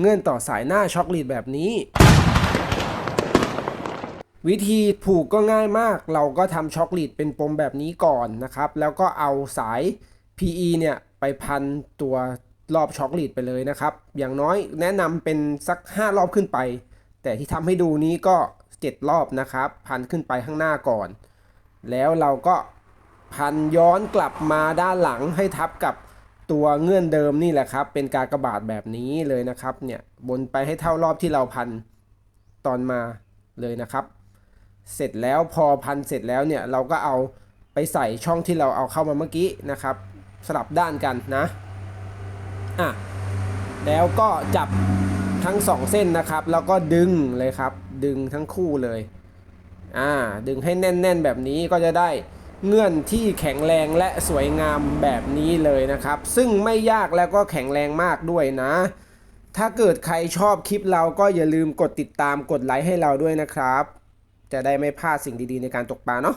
เงื่อนต่อสายหน้าช็อคลีดแบบนี้ วิธีผูกก็ง่ายมาก เราก็ทำช็อคลีดเป็นปมแบบนี้ก่อนนะครับ แล้วก็เอาสาย PE เนี่ยไปพันตัวรอบช็อคลีดไปเลยนะครับ อย่างน้อยแนะนำเป็นสัก 5 รอบขึ้นไป แต่ที่ทำให้ดูนี้ก็ 7 รอบนะครับ พันขึ้นไปข้างหน้าก่อน แล้วเราก็พันย้อนกลับมาด้านหลังให้ทับกับ ตัวเงื่อนเดิมนี่แหละครับ เป็นการกระบาดแบบนี้เลยนะครับเนี่ยบนไปให้เท่ารอบที่เราพันตอนมาเลยนะครับ เสร็จแล้วพอพันเสร็จแล้วเนี่ยเราก็เอาไปใส่ช่องที่เราเอาเข้ามาเมื่อกี้นะครับ สลับด้านกันนะอะแล้วก็จับทั้งสองเส้นนะครับ แล้วก็ดึงเลยครับ ดึงทั้งคู่เลยอ่าดึงให้แน่น ๆ แบบนี้ก็จะได้ เงื่อนที่แข็งแรงและสวยงามแบบนี้เลยนะครับ ซึ่งไม่ยากแล้วก็แข็งแรงมากด้วยนะ ถ้าเกิดใครชอบคลิปเราก็อย่าลืมกดติดตามกดไลค์ให้เราด้วยนะครับ จะได้ไม่พลาดสิ่งดีๆในการตกปลาเนาะ